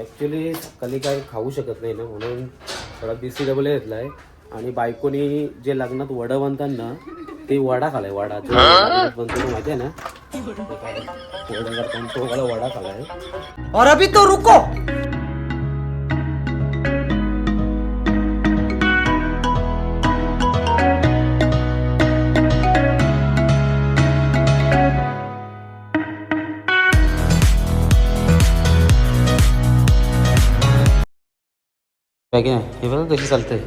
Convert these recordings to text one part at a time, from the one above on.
Actually सकाळी काही खाऊ शकत नाही ना म्हणून थोडा बी सी डबल घेतला आहे आणि बायकोनी जे लग्नात वडं बनतात ना ते वडा खालाय वडा. बनतो तो माहिती आहे ना? ते काय वडा करताना तो मला वडा खालाय. और अभी तो रुको। काय की नाही? हे बघा कशी चालतंय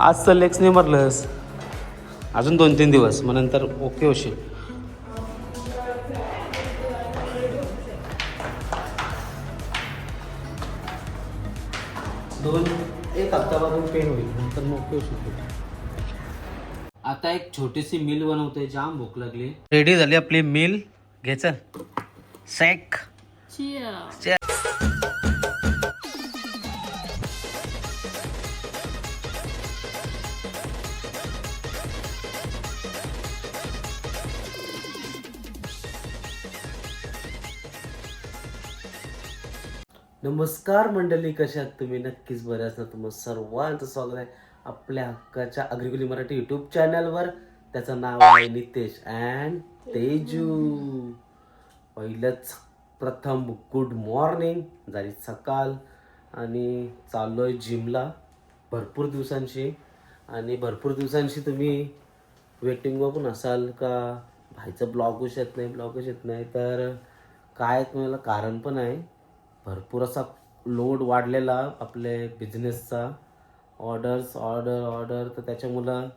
आज तर लेक्स नाही मारलंस अजून दोन तीन दिवस मग नंतर ओके होशील। दोन एक हप्त्यापासून पेन होईल नंतर मग ओके होशील आता एक छोटीशी मिल बनवते जाम भूक लागली. रेडी झाली आपली मिल घ्यायचं सॅक नमस्कार मंडळी कशा आहात तुम्ही? नक्कीच बरे असणार. तुम्हाला सर्वांचं स्वागत आहे आपल्या हक्काच्या अग्रिकुली मराठी युट्यूब चॅनलवर त्याचं नाव आहे नितेश अँड तेजू. पहिलंच प्रथम गुड मॉर्निंग झाली सकाळ आणि चाललो आहे जिमला भरपूर दिवसांशी. आणि भरपूर दिवसांशी तुम्ही वेटिंग बघून असाल का? भाईचं ब्लॉगच येत नाही ब्लॉगच येत नाही. तर काय तुम्हाला कारण पण आहे. भरपूर असा लोड वाढलेला आपले बिझनेसचा ऑर्डर्स ऑर्डर ऑर्डर तर त्याच्यामुळं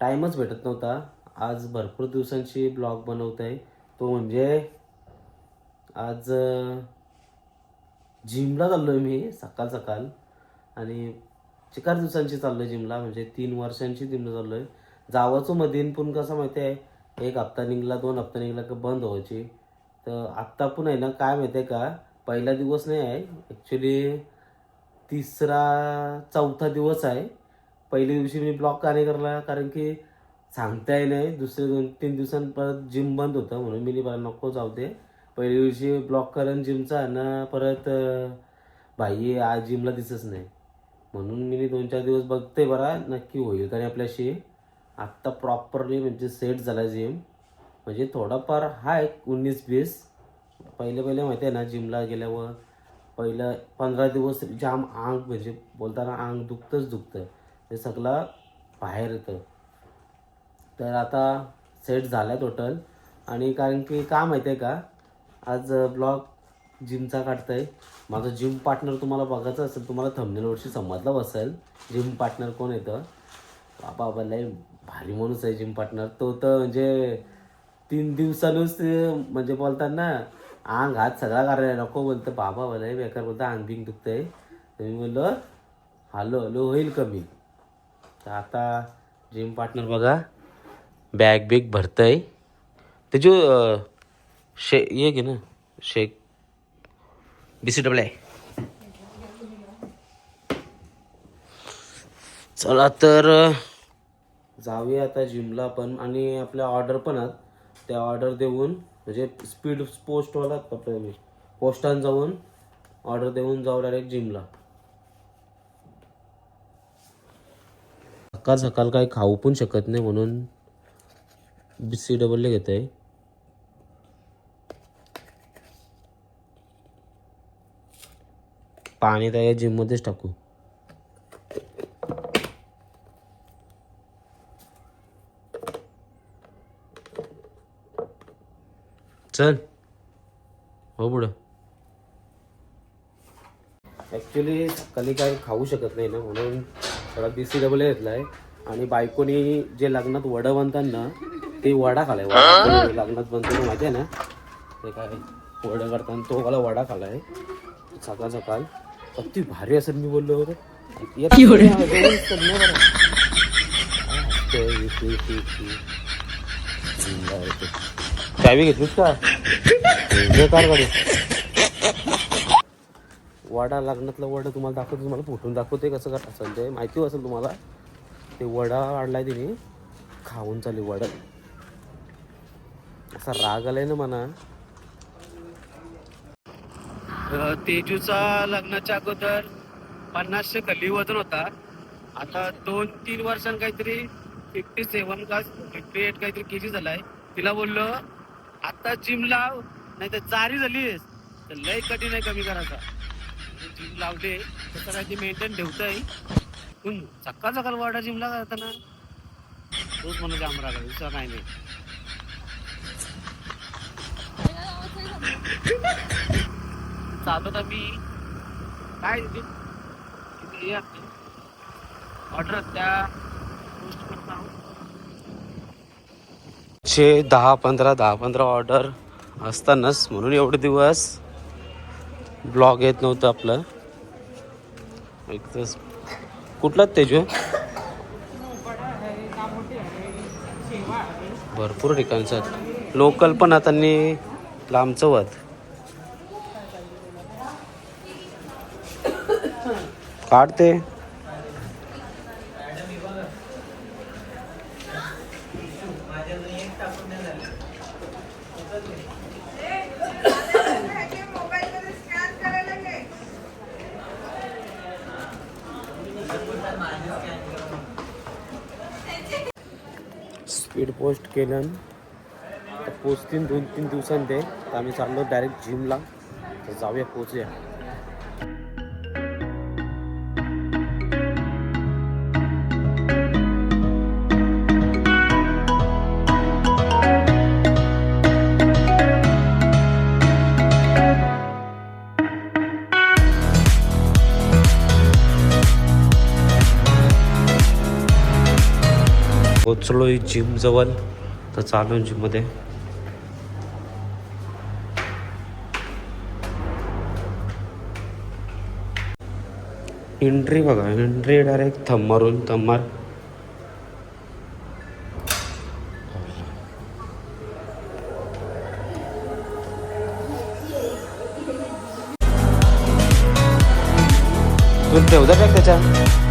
टाईमच भेटत नव्हता. आज भरपूर दिवसांची ब्लॉग बनवत आहे तो म्हणजे आज जिमला चाललो आहे मी सकाळ सकाळ. आणि चार दिवसांची चाललो आहे जिमला म्हणजे तीन वर्षांची जिमला चाललो आहे जावाचो मधीन पण कसं माहिती आहे एक हप्ता निघला दोन हप्ता निघला का बंद व्हायची. तर आत्ता पण आहे ना काय माहिती आहे का पहिला दिवस नाही आहे. ॲक्च्युली तिसरा चौथा दिवस आहे. पहिल्या दिवशी मी ब्लॉक का नाही करला? कारण की सांगताही नाही. दुसरे दोन तीन दिवसांनी परत जिम बंद होतं म्हणून मी मला नको जाऊ दे. पहिल्या दिवशी ब्लॉक करेन जिमचा आणि परत बाई आज जिमला दिसत नाही. म्हणून मी दोन चार दिवस बघते बरा नक्की होईल. कारण आपल्याशी आत्ता प्रॉपरली म्हणजे सेट झाला जिम म्हणजे थोडाफार हा एक उन्नीस बीस पहिले पहिले माहिती आहे ना जिमला गेल्यावर पहिलं पंधरा दिवस जाम आंग म्हणजे बोलताना आंग दुखतंच दुखतं ते सगळं बाहेर येतं. तर आता सेट झाला आहे टोटल आणि कारण की का माहिती आहे का? आज ब्लॉग जिमचा काढतं आहे माझा जिम पार्टनर तुम्हाला बघायचं असेल तुम्हाला थंबनेलवरशी समजलं असेल जिम पार्टनर कोण येतं बाबा बाबा भारी माणूस आहे जिम पार्टनर तो तर म्हणजे तीन दिवसानच ते म्हणजे बोलताना अंग हात सगळा करायला नको बोलतं. बाबा मला बेकार बोलतं अंग बिंग दुखतंय. तर मी बोललो हॅलो हॅलो होईल कमी. तर आता जिम पार्टनर बघा बॅग बिग भरतंय. त्याची अं, शे ये घे ना शेक बी सी डबल आहे चला तर जाऊया आता जिमला पण. आणि आपल्या ऑर्डर पण आहेत. त्या ऑर्डर देऊन म्हणजे स्पीड पोस्टवाला आपलं मी. पोस्टान जाऊन ऑर्डर देऊन जाऊ डायरेक्ट जिमला सकाळ सकाळ काही खाऊ पण शकत नाही म्हणून बी सी डबल घेत आहे पाणी त्या जिममध्येच टाकू. चल. हो पुढं. ॲक्च्युली सकाळी काही खाऊ शकत नाही ना म्हणून थोडा बी सी डबल घेतला आहे आणि बायकोनी जे लग्नात वडं बनतात ना ते वडा खालाय. लग्नात बनतो तो माहिती आहे ना? ते काय वडं करताना तो मला वडा खालाय. सकाळ सकाळ. अति भारी असेल मी बोललो होतो. येत चावी घेतलीस का? बेकार गाडी. वडा लग्नातलं वडा तुम्हाला दाखवतो तुम्हाला फुटून दाखवते कसं करत असेल ते माहिती असेल तुम्हाला. ते वडा वाढलाय तिने खाऊन चालली वडा. असा राग आलाय ना म्हणा तेजूचा लग्नाच्या अगोदर पन्नासशे कली वजन होता. आता दोन तीन वर्षां काहीतरी फिफ्टी सेवन का फिफ्टी एट काहीतरी के जी झालाय. तिला बोललो आता जिम लाव नाही तर चारी झालीस तर लय कठीण आहे कमी करायचा. जिम लावते तसं काय ते मेंटेन ठेवतंय. पण सकाळ सकाळ वाटा जिमला जाताना? तोच म्हणून जाम रागा दुसरा नाही. चालत आम्ही. काय ऑर्डर त्या. चे दहा पंधरा दहा पंधरा ऑर्डर असतानाच म्हणून एवढे दिवस ब्लॉग येत नव्हतं आपलं. एक तर कुठलाच तेजू भरपूर ठिकाणचं आहेत. लोकल पण आता लांबचं वत. काढते. पोस्ट केलं. तर पोचतील दोन तीन दिवसांनी ते. तर आम्ही चाललो डायरेक्ट जिमला तर जाऊया पोचूया. पोचलो जिम जवळ. तर चालू जिममध्ये. एंट्री बघा एंट्री डायरेक्ट थंब मारून तू ठेवता का त्याच्या?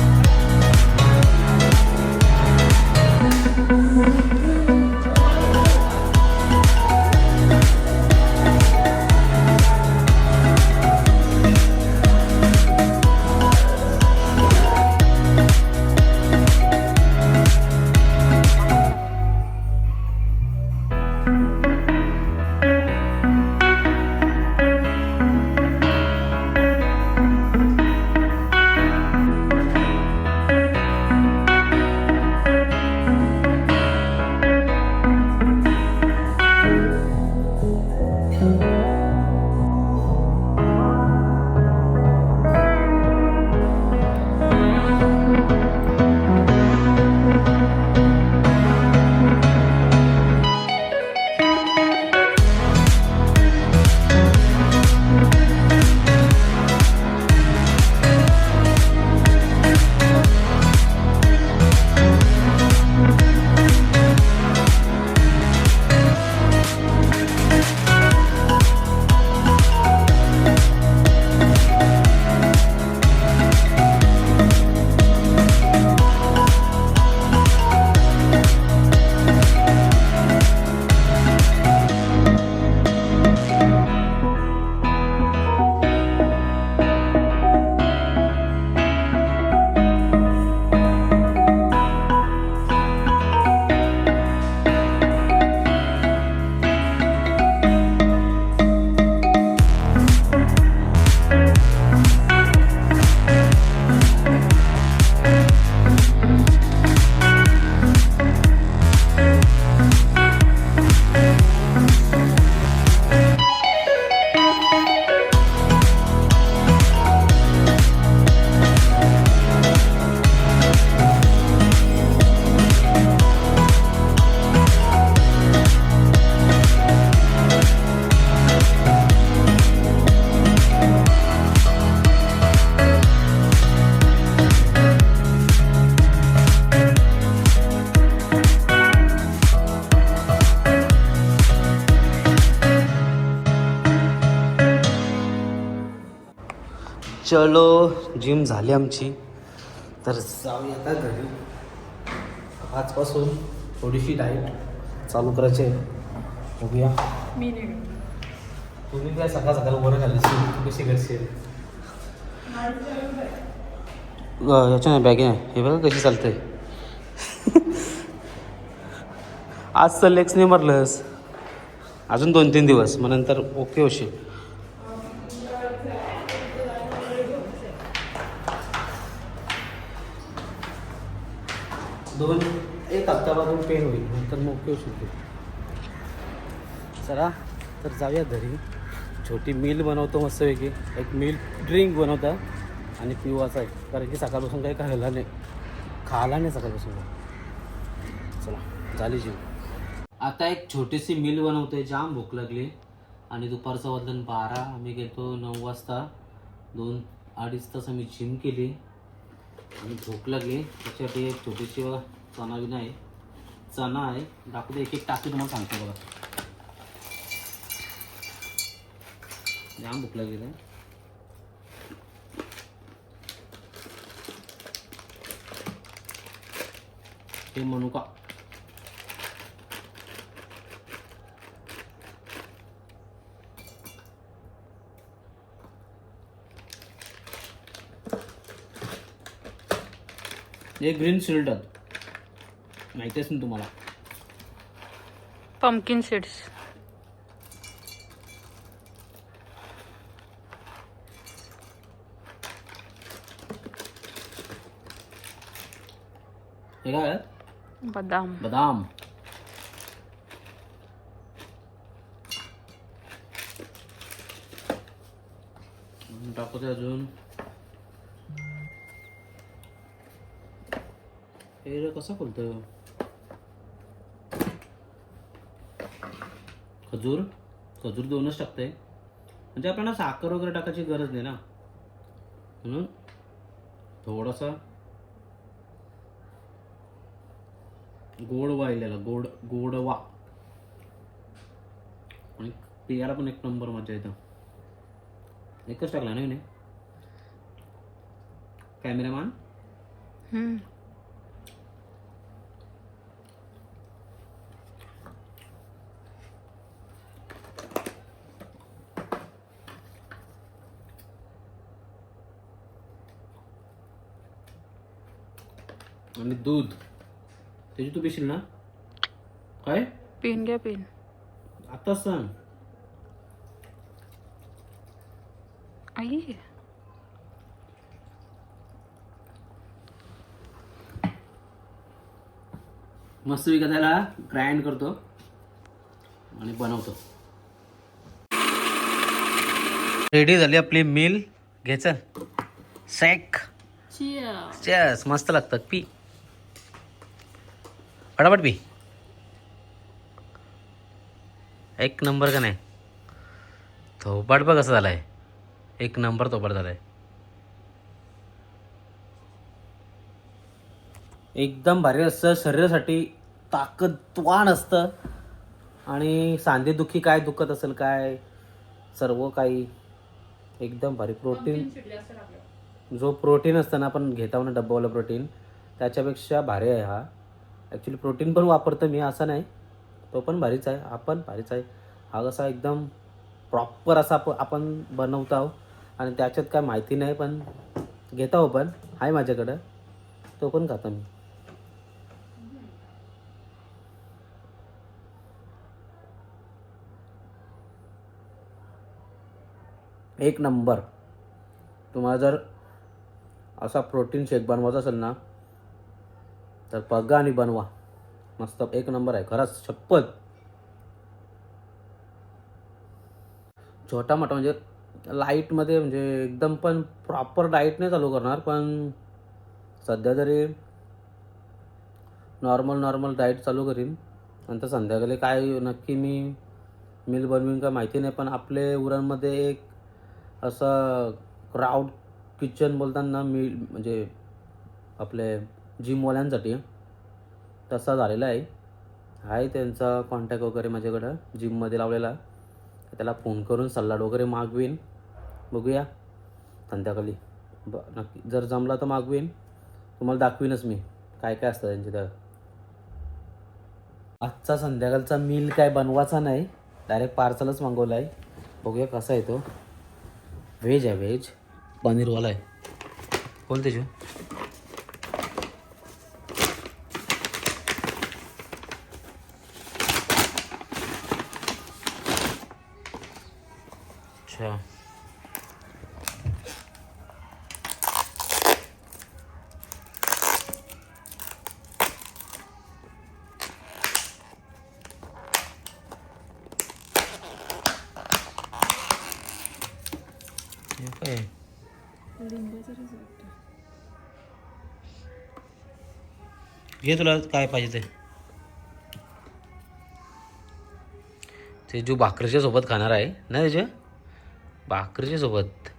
चलो जिम झाली आमची. तर जाऊया आता घरी. आजपासून थोडीशी डाईट चालू करायची आहे. बघूया. मी नाही तुम्ही काय सकाळ सकाळ वर घाली तू कशी करशील? याच्या नाही बॅगे नाही. हे बघा कशी चालते आज तर लेक्स नाही मारलंस. अजून दोन तीन दिवस मग नंतर ओके होशील. दोन एक हप्त्यापासून पेन होईल नंतर मग सुटेल चला तर जाऊया घरी. छोटी मिल बनवतो मस्तपैकी. एक मिल ड्रिंक बनवता आणि पिवाचा आहे कारण की सकाळपासून काही खायला नाही. खायला नाही सकाळपासून. चला झाली जीव आता एक छोटीशी मिल बनवतोय. जाम भूक लागली. आणि दुपारचं वाजलं बारा. आम्ही गेलो नऊ वाजता. दोन अडीच तास आम्ही जिम केली. आणि भूक लागली. त्याच्यासाठी एक छोटीशी बघा चणा बिना आहे. चणा आहे. दाखवते एक एक टाकी तुम्हाला सांगतो बघा. जाम भूक लागली आहे हे मनुका. हे ग्रीन सिल्डर माहिती असेल तुम्हाला? पंपकिन सीड्स हे काय आहे? बदाम. बदाम. टाकू दे अजून. हे कसं खोलतं खजूर? खजूर दोनच टाकते. म्हणजे आपल्याला साखर वगैरे टाकायची गरज नाही ना. म्हणून थोडासा गोड इलेला गोड गोडवा. आणि पियाला पण एक नंबर मजा येतं. एकच टाकला ना मी कॅमेरामॅन? आणि दूध. त्याची तू पिशील ना? काय? पिन घ्या पिन. आताच सांग. आई. मस्त विकत त्याला ग्राइंड करतो आणि बनवतो. रेडी झाली आपली मिल घ्यायचं सॅक चेस मस्त लागतात पी. फटाफट पी. एक नंबर का नाही? थोपाट बघ कसं झालाय. एक नंबर थोपाट झालाय. एकदम भारी असतं. शरीरासाठी ताकदवान असतं. आणि सांधेदुखी काय दुखत असेल काय? सर्व काही. एकदम भारी प्रोटीन. जो प्रोटीन असतं ना आपण घेता ना डब्बावाला प्रोटीन त्याच्यापेक्षा भारी आहे हा. ॲक्च्युली प्रोटीन पण वापरतो मी असं नाही. तो पण भारीच आहे आपण भारीच आहे. हा कसा एकदम प्रॉपर असा आप आपण बनवतो आहो आणि त्याच्यात काय माहिती नाही पण घेत आहो पण. आहे माझ्याकडं. तो पण खाता मी. एक नंबर. तुम्हाला जर असा प्रोटीन शेक बनवायचा असेल ना तर बघा आणि बनवा. मस्त एक नंबर आहे. खरंच शपथ. छोटा मोठा म्हणजे लाईटमध्ये म्हणजे एकदम पण प्रॉपर डाईट नाही चालू करणार पण सध्या तरी नॉर्मल नॉर्मल डाईट चालू करीन. नंतर संध्याकाळी काय नक्की मी मिल बनवीन का माहिती नाही पण आपले उरणमध्ये एक असं क्राऊड किचन बोलताना मिल म्हणजे आपले जिमवाल्यांसाठी तसा झालेला आहे. आहे त्यांचा कॉन्टॅक्ट वगैरे माझ्याकडं जिममध्ये लावलेला. त्याला फोन करून सल्लाड वगैरे मागवीन. बघूया. संध्याकाळी. ब नक्की. जर जमला तर मागवीन. तुम्हाला दाखवीनच मी. काय काय असतं त्यांच्या त्या. आजचा संध्याकाळचा मील काय बनवायचा नाही. डायरेक्ट पार्सलच मागवला आहे बघूया कसा आहे तो. व्हेज आहे व्हेज पनीरवाला आहे. बोल त्याच्या घे तुला काय पाहिजे ते? ते जो भाकरीच्या सोबत खाणार आहे ना त्याच्या भाकरीच्या सोबत.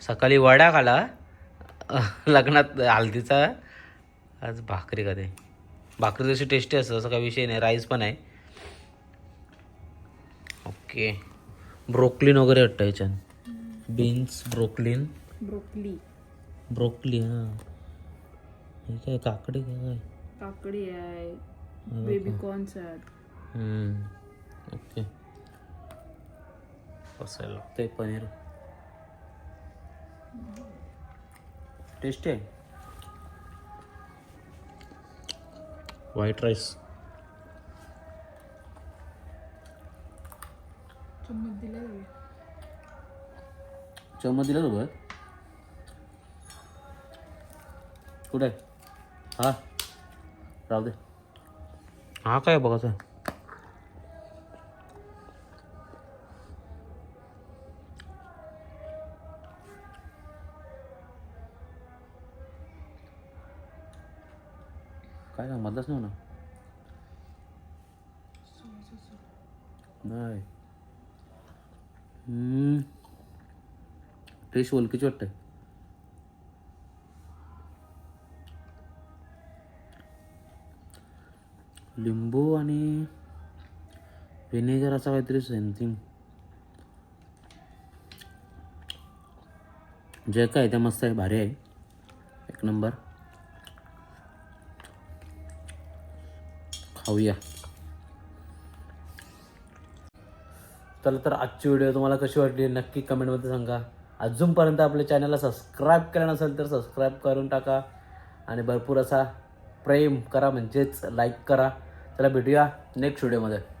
सकाळी वडा खाला. लग्नात हल्दीचा. आज भाकरी का ते भाकरी जशी टेस्टी असतं असं काही विषय नाही. राईस पण आहे. ओके ब्रोकलीन वगैरे वाटतं याच्यानं बीन्स ब्रोकलीन. ब्रोकली. ब्रोकली हां. हे काय काकडी काय काय? काकडी आहे. बेबी कॉर्न्स आहेत. ओके. कसं लागतंय पनीर. टेस्टी आहे? व्हाईट राईस चम्मच दिला चम्मच दिला सोबत कुठे? आहे? हा. राहू दे. हा काय बघायचं काय ना मधलाच नाही ना नाही. फ्रेश टेस्ट वाटतंय. लिंबू आणि व्हिनेगर असा काहीतरी सेमथिंग जे काय ते मस्त आहे भारी आहे. एक नंबर खाऊया. चला तर आजची व्हिडिओ तुम्हाला कशी वाटली? नक्की कमेंटमध्ये सांगा. अजूनपर्यंत आपल्या चॅनलला सबस्क्राईब केलं नसेल तर सबस्क्राईब करून टाका. आणि भरपूर असा प्रेम करा म्हणजेच लाईक करा. चला भेटूया नेक्स्ट व्हिडिओमध्ये